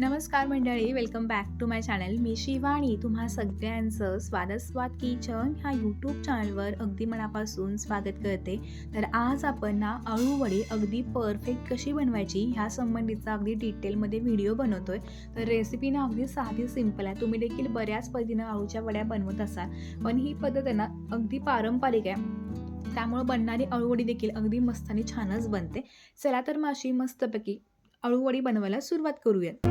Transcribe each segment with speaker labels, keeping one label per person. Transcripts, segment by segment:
Speaker 1: नमस्कार मंडळी welcome back to my channel मी शिवाणी तुम्हा सगळ्यांचं स्वादस्वाद किचन ह्या यूट्यूब चॅनलवर अगदी मनापासून स्वागत करते. तर आज आपण ना अळूवडी अगदी परफेक्ट कशी बनवायची ह्या संबंधीचा अगदी डिटेलमध्ये व्हिडिओ बनवतोय. तर रेसिपी ना अगदी साधी सिंपल आहे. तुम्ही देखील बऱ्याच पद्धतीनं अळूच्या वड्या बनवत असाल. पण ही पद्धत आहे ना अगदी पारंपरिक आहे. त्यामुळं बनणारी अळूवडी देखील अगदी मस्त आणि छानच बनते. चला तर मग अशी मस्तपैकी अळूवडी बनवायला सुरुवात करूयात.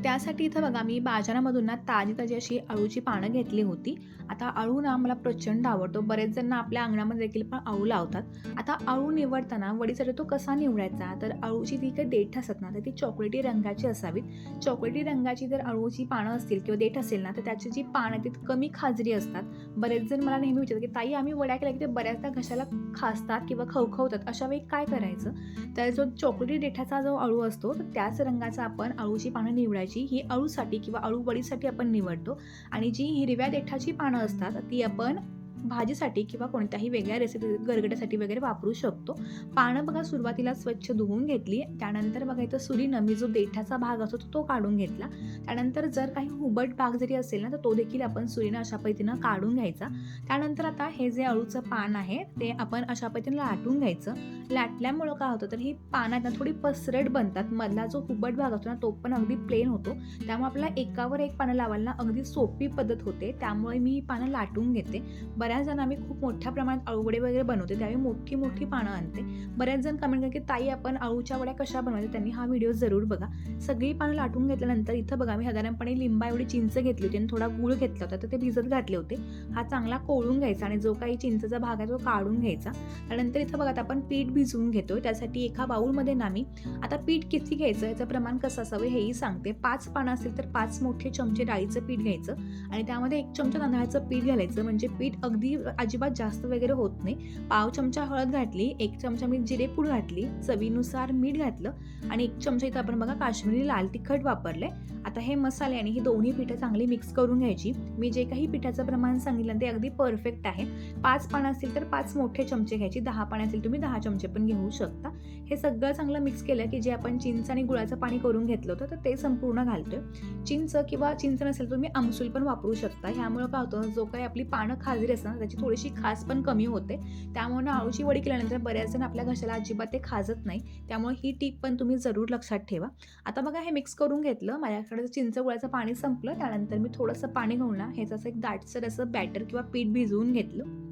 Speaker 1: तर त्यासाठी इथं बघा मी बाजारामधून ना ताजी ताजी अशी अळूची पानं घेतली होती. आता अळू ना मला प्रचंड आवडतो. बरेच जण आपल्या अंगणामध्ये देखील पण अळू लावतात. आता अळू निवडताना वडीसाठी तो कसा निवडायचा? तर अळूची जी काही देठ असत ना तर ती चॉकलेटी रंगाची असावीत. चॉकलेटी रंगाची जर अळूची पानं असतील किंवा देठ असेल ना तर त्याची जी पानं आहेत ती कमी खाजरी असतात. बरेच जण मला नेहमी विचारतात की ताई आम्ही वड्या केल्या की ते बऱ्याचदा घशाला खासतात किंवा खवखवतात? अशा वेळी काय करायचं? तर जो चॉकलेटी देठाचा जो अळू असतो तर त्याच रंगाचा आपण अळूची पानं निवडायची. ही अळूसाठी किंवा अळूवडीसाठी आपण निवडतो. आणि जी हिरव्या देठाची पानं असतात ती आपण भाजीसाठी किंवा कोणत्याही वेगळ्या रेसिपी गरगड्यासाठी वगैरे वापरू शकतो. पानं बघा सुरुवातीला स्वच्छ धुवून घेतली. त्यानंतर बघा इथं सुरीनं मी जो देठाचा भाग असतो तो काढून घेतला. त्यानंतर जर काही हुबट भाग जरी असेल ना तर तो देखील आपण सुरीनं अशा पद्धतीनं काढून घ्यायचा. त्यानंतर आता हे जे अळूचं पान आहे ते आपण अशा पद्धतीनं लाटून घ्यायचं. लाटल्यामुळं काय होतं तर ही पानं आहेत ना थोडी पसरट बनतात. मधला जो हुबट भाग असतो ना तो पण अगदी प्लेन होतो. त्यामुळे आपल्याला एकावर एक पानं लावायला ना अगदी सोपी पद्धत होते. त्यामुळे मी ही पानं लाटून घेते. बऱ्याच जण आम्ही खूप मोठ्या प्रमाणात अळूवडे वगैरे बनवते. त्यावेळी मोठी मोठी पानं आणते. बऱ्याच जण कमेंट करते की ताई आपण अळूच्या वड्या कशा बनवायच्या? त्यांनी हा व्हिडिओ जरूर बघा. सगळी पानं लाटून घेतल्यानंतर इथं बघा मी साधारणपणे लिंबा एवढी चिंच घेतली होती आणि थोडा गुळ घेतला होता. तर ते भिजत घातले होते. हा चांगला कोळून घ्यायचा आणि जो काही चिंचेचा भाग आहे तो काढून घ्यायचा. त्यानंतर इथं बघा आता आपण पीठ भिजवून घेतो त्यासाठी एका बाऊलमध्ये ना मी आता पीठ किती घ्यायचं? याचं प्रमाण कसं असावं हेही सांगते. पाच पानं असेल तर पाच मोठे चमचे डाळीचं पीठ घ्यायचं. आणि त्यामध्ये एक चमचा तांदळाचं पीठ घालायचं. म्हणजे पीठ अगदी अजिबात जास्त वगैरे होत नाही. पाव चमचा हळद घातली. एक चमचा मी जिरेपूड घातली. चवीनुसार मीठ घातलं. आणि एक चमचा इथं आपण बघा काश्मीरी लाल तिखट वापरले आता हे मसाले आणि ही दोन्ही पिठं चांगली मिक्स करून घ्यायची. मी जे काही पिठाचं प्रमाण सांगितलं ते अगदी परफेक्ट आहे. पाच पानं असतील तर पाच मोठे चमचे घ्यायची. दहा पाणी असतील तुम्ही दहा चमचे पण घेऊ शकता. हे सगळं चांगलं मिक्स केलं की जे आपण चिंच आणि गुळाचं पाणी करून घेतलं होतं तर ते संपूर्ण घालतोय. चिंच किंवा चिंच नसेल तर तुम्ही आमसूल पण वापरू शकता. ह्यामुळे काय होतं जो काही आपली पानं खाजरी असतात ना, त्याची थोडीशी खास पण कमी होते. त्यामुळे ना वडी केल्यानंतर बऱ्याच जण आपल्या घशाला अजिबात ते खाजत नाही. त्यामुळे ही टीप पण तुम्ही जरूर लक्षात ठेवा. आता बघा हे मिक्स करून घेतलं. माझ्याकडे चिंच गुळाचं पाणी संपलं. त्यानंतर मी थोडंसं पाणी घालणार हे जसं असं एक दाटसर असं बॅटर किंवा पीठ भिजवून घेतलं.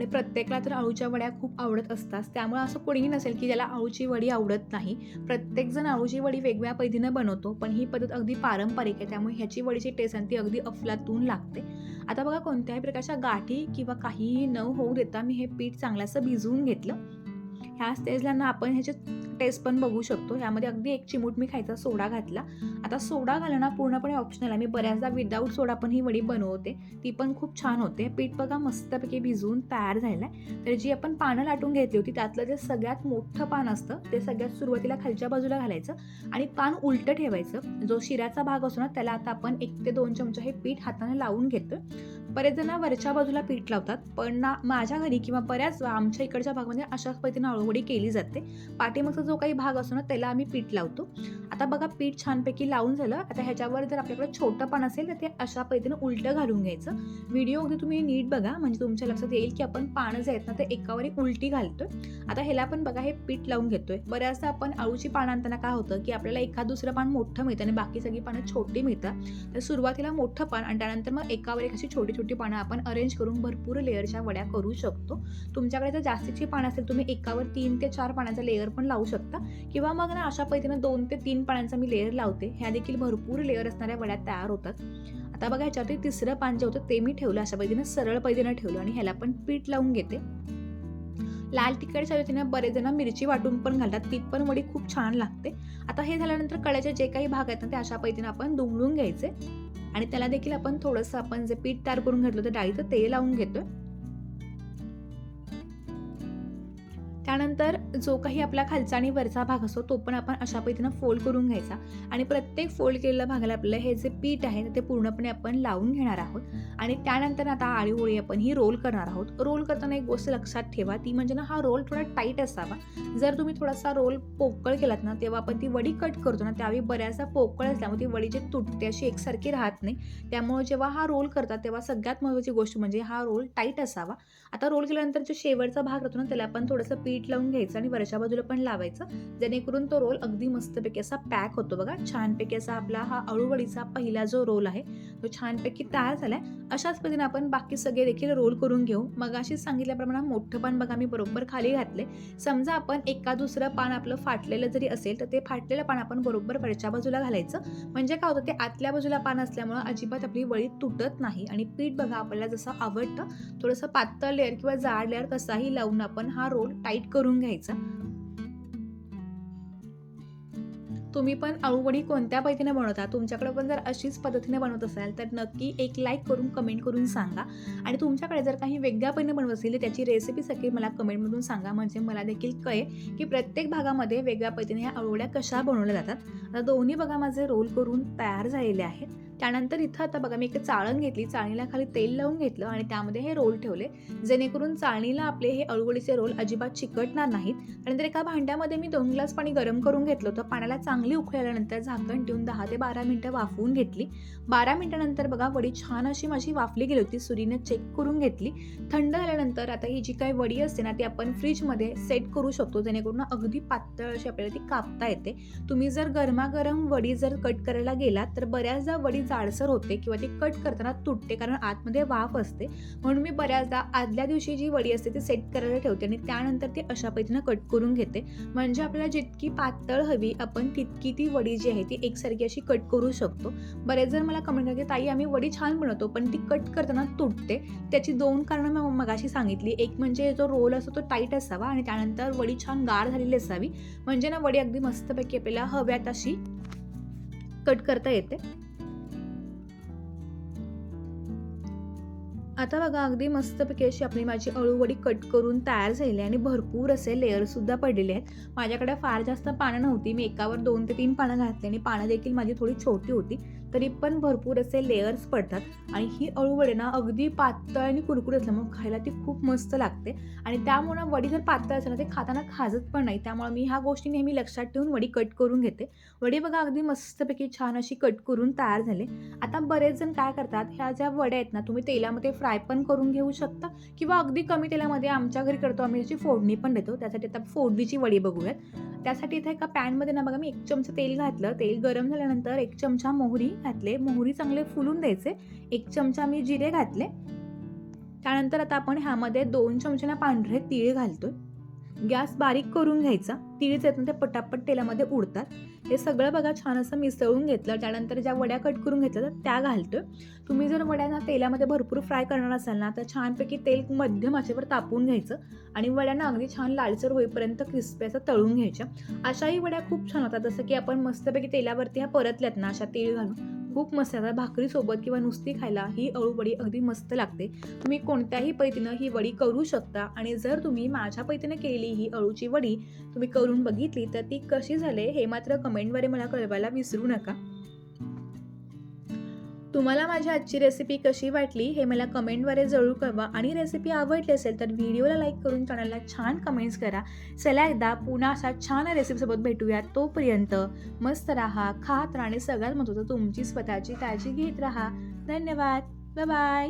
Speaker 1: आणि प्रत्येकाला तर अळूच्या वड्या खूप आवडत असतात. त्यामुळे असं कोणीही नसेल की ज्याला अळूची वडी आवडत नाही. प्रत्येकजण अळूची वडी वेगवेगळ्या पद्धतीनं बनवतो पण ही पद्धत अगदी पारंपरिक आहे. त्यामुळे ह्याची वडीची टेस्ट आणि ती अगदी अफलातून लागते. आता बघा कोणत्याही प्रकारच्या गाठी किंवा काहीही न होऊ देता मी हे पीठ चांगल्याचं भिजवून घेतलं. ह्या स्टेजला ना आपण ह्याचे टेस्ट पण बघू शकतो. ह्यामध्ये अगदी एक चिमूट मी खायचा सोडा घातला. आता सोडा घालणं पूर्णपणे ऑप्शनल आहे. मी बऱ्याचदा विदाऊट सोडा पण ही वडी बनवते. ती पण खूप छान होते. पीठ बघा मस्तपैकी भिजवून तयार झालं आहे तर जी आपण पानं लाटून घेतली होती त्यातलं जे सगळ्यात मोठं पान असतं ते सगळ्यात सुरुवातीला खालच्या बाजूला घालायचं आणि पान उलटं ठेवायचं. जो शिऱ्याचा भाग असतो ना त्याला आता आपण एक ते दोन चमचे हे पीठ हाताने लावून घेतो बरेच जण वरच्या बाजूला पीठ लावतात. पण ना माझ्या घरी किंवा बऱ्याच आमच्या इकडच्या भागामध्ये अशाच पद्धतीने अळूवडी केली जाते. पाठीमागचा जो काही भाग असतो ना त्याला आम्ही पीठ लावतो. आता बघा पीठ छानपैकी लावून झालं. आता ह्याच्यावर जर आपल्याकडे छोटं पान असेल तर ते अशा पद्धतीनं उलटं घालून घ्यायचं. व्हिडिओ अगदी तुम्ही नीट बघा. म्हणजे तुमच्या लक्षात येईल की आपण पानं जे आहेत ना ते एकावर एक उलटी घालतोय. आता ह्याला पण बघा हे पीठ लावून घेतोय. बऱ्याचदा आपण अळूची पानं आणताना काय होतं की आपल्याला एखाद दुसरं पान मोठं मिळतं आणि बाकी सगळी पानं छोटी मिळतात. तर सुरुवातीला मोठं पान आणि त्यानंतर मग एकावर एक अशी छोटी छोटी पानं आपण अरेंज करून भरपूर लेअरच्या वड्या करू शकतो. तुमच्याकडे जर जास्तीची पानं असेल तुम्ही एकावर तीन तीन ते चार पाण्याचा लेअर पण लावू शकता. किंवा मग ना अशा पद्धतीनं दोन ते तीन पाण्याचा मी लेअर लावते. ह्या देखील भरपूर लेअर असणाऱ्या वड्या तयार होतात. आता बघा ह्याच्यावरती तिसरं पान जे होतं ते मी ठेवलं. अशा पद्धतीनं सरळ पद्धतीनं ठेवलं आणि ह्याला पण पीठ लावून घेते. लाल तिखटच्या वतीनं बरेच जण मिरची वाटून पण घालतात. ती पण वडी खूप छान लागते. आता हे झाल्यानंतर कळ्याचे जे काही भाग आहेत ना ते अशा पद्धतीनं आपण दुमडून घ्यायचे. आणि त्याला देखील आपण थोडंसं आपण जे पीठ तयार करून घेतलं तर डाळीचं ते लावून घेतोय. त्यानंतर जो काही आपला खालचा आणि वरचा भाग असतो तो पण आपण अशा पद्धतीनं फोल्ड करून घ्यायचा. आणि प्रत्येक फोल्ड केलेल्या भागाला आपल्याला हे जे पीठ आहे ते पूर्णपणे आपण लावून घेणार आहोत. आणि त्यानंतर आता आळीओळी आपण ही रोल करणार आहोत. रोल करताना एक गोष्ट लक्षात ठेवा ती म्हणजे ना हा रोल थोडा टाईट असावा. जर तुम्ही थोडासा रोल पोकळ केलात ना तेव्हा आपण ती वडी कट करतो ना त्यावेळी बऱ्याचदा पोकळ असल्यामुळे ती वडी जी तुटते अशी एकसारखी राहत नाही. त्यामुळे जेव्हा हा रोल करतात तेव्हा सगळ्यात महत्त्वाची गोष्ट म्हणजे हा रोल टाईट असावा. आता रोल केल्यानंतर जो शेवटचा भाग राहतो ना त्याला आपण थोडंसं पीठ लावून घ्यायचं आणि वरच्या बाजूला पण लावायचं. जेणेकरून तो रोल अगदी मस्तपैकी असा पॅक होतो बघा. छानपैकी असा आपला हा अळूवडीचा पहिला जो रोल आहे तो छानपैकी तयार झालाय. अशाच पद्धतीने आपण बाकी सगळे देखील रोल करून घेऊ. मग अशी सांगितल्याप्रमाणे मोठं पान बघा मी बरोबर खाली घातले समजा आपण एका दुसरं पान आपलं फाटलेलं जरी असेल तर ते फाटलेलं पान आपण बरोबर वरच्या बाजूला घालायचं. म्हणजे काय होतं ते आतल्या बाजूला पान असल्यामुळं अजिबात आपली वळी तुटत नाही. आणि पीठ बघा आपल्याला जसं आवडतं थोडंसं पातळ लेअर किंवा जाड लेअर कसाही लावून आपण हा रोल टाईट करून घ्यायचा. तुम्ही पण अळूवडी कोणत्या पद्धतीने बनवता? तुमच्याकडे पण जर अशीच पद्धतीने बनवत असाल तर नक्की एक लाईक करून कमेंट करून सांगा. आणि तुमच्याकडे जर काही वेगळ्या पद्धतीने बनवत असेल तर त्याची रेसिपी सगळी मला कमेंटमधून सांगा. म्हणजे मला देखील कळेल की प्रत्येक भागामध्ये वेगळ्या पद्धतीने ह्या अळूवड्या कशा बनवल्या जातात. आता दोन्ही बघा माझे रोल करून तयार झालेले आहेत. त्यानंतर इथं आता बघा मी एक चाळण घेतली. चाळणीला खाली तेल लावून घेतलं आणि त्यामध्ये हे रोल ठेवले. जेणेकरून चाळणीला आपले हे अळगोळीचे रोल अजिबात चिकटणार नाहीत. त्यानंतर एका भांड्यामध्ये मी दोन ग्लास पाणी गरम करून घेतलं होतं. पाण्याला चांगली उकळी आल्यानंतर झाकण ठेवून दहा ते बारा मिनटं वाफवून घेतली. बारा मिनटानंतर बघा वडी छान अशी माझी वाफली गेली होती. सुरीने चेक करून घेतली. थंड झाल्यानंतर आता ही जी काही वडी असते ना ती आपण फ्रीजमध्ये सेट करू शकतो. जेणेकरून अगदी पातळ अशी आपल्याला ती कापता येते. तुम्ही जर गरमागरम वडी जर कट करायला गेलात तर बऱ्याचदा वडी जाडसर होते किंवा ती कट करताना तुटते कारण आतमध्ये वाफ असते. म्हणून मी बऱ्याचदा आदल्या दिवशी जी वडी असते ती सेट करायला ठेवते आणि त्यानंतर ती अशा पद्धतीनं कट करून घेते. म्हणजे आपल्याला जितकी पातळ हवी आपण तितकी ती वडी जी आहे ती एकसारखी अशी कट करू शकतो. बरेच जण मला कमेंट करते ताई आम्ही वडी छान बनवतो पण ती कट करताना तुटते. त्याची दोन कारणं मी मगाशी सांगितली. एक म्हणजे जो रोल असतो तो टाईट असावा आणि त्यानंतर वडी छान गार झालेली असावी. म्हणजे ना वडी अगदी मस्तपैकी आपल्याला हव्यात अशी कट करता येते. आता बघा अगदी मस्तपैकी अशी आपली माझी अळूवडी कट करून तयार झालेली आहे आणि भरपूर असे लेअरसुद्धा पडलेले आहेत. माझ्याकडे फार जास्त पानं नव्हती. मी एकावर दोन ते तीन पानं घातली आणि पानं देखील माझी थोडी छोटी होती. तरी पण भरपूर असे लेअर्स पडतात. आणि ही अळूवडी ना अगदी पातळ आणि कुरकुर असल्यामुळे खायला ती खूप मस्त लागते. आणि त्यामुळे वडी जर पातळ असेल ना ते खाताना खाजत पण नाही. त्यामुळे मी ह्या गोष्टी नेहमी लक्षात ठेवून वडी कट करून घेते. वडी बघा अगदी मस्तपैकी छान अशी कट करून तयार झाले. आता बरेच जण काय करतात ह्या ज्या वड्या आहेत ना तुम्ही तेलामध्ये फ्राय पण करून घेऊ शकता किंवा अगदी कमी तेलामध्ये आमच्या घरी करतो आम्ही त्याची फोडणी पण देतो. त्यासाठी आता फोडणीची वडी बघूयात. त्यासाठी इथे एका पॅनमध्ये ना बघा मी एक चमचा तेल घातलं. तेल गरम झाल्यानंतर एक चमचा मोहरी घातले मोहरी चांगले फुलून द्यायचे. एक चमचा मी जिरे घातले. त्यानंतर आता आपण ह्यामध्ये दोन चमचे पांढरे तीळ घालतोय. गॅस बारीक करून घ्यायचा. तीळ ना ते पटापट तेलामध्ये उडतात. हे सगळं बघा छान असं मिसळून घेतलं. त्यानंतर ज्या वड्या कट करून घेतल्या तर त्या घालतोय. तुम्ही जर वड्यांना तेलामध्ये भरपूर फ्राय करणार असाल ना तर छानपैकी तेल मध्यम आचेवर तापवून घ्यायचं आणि वड्यांना अगदी छान लालसर होईपर्यंत क्रिस्पी असं तळून घ्यायच्या. अशाही वड्या खूप छान होतात. जसं की आपण मस्तपैकी तेलावरती ह्या परतल्यात ना अशा तेल घालून खूप मस्त येतात भाकरीसोबत किंवा नुसती खायला ही अळूवडी अगदी मस्त लागते. तुम्ही कोणत्याही पैतीनं ही वडी करू शकता आणि जर तुम्ही माझ्या पैतीनं केलेली ही अळूची वडी तुम्ही करून बघितली तर ती कशी झाली हे मात्र कमेंटद्वारे मला कळवायला विसरू नका. तुम्हाला माझी आजची रेसिपी कशी वाटली हे मला कमेंटद्वारे जरूर कळवा. आणि रेसिपी आवडली असेल तर व्हिडिओला लाईक करून चॅनलला छान कमेंट्स करा. चला एकदा पुन्हा अशा छान रेसिपीसोबत भेटूया तोपर्यंत मस्त राहा खात राहा आणि सगळ्यात महत्त्वाचं तुमची स्वतःची काळजी घेत राहा. धन्यवाद. बाय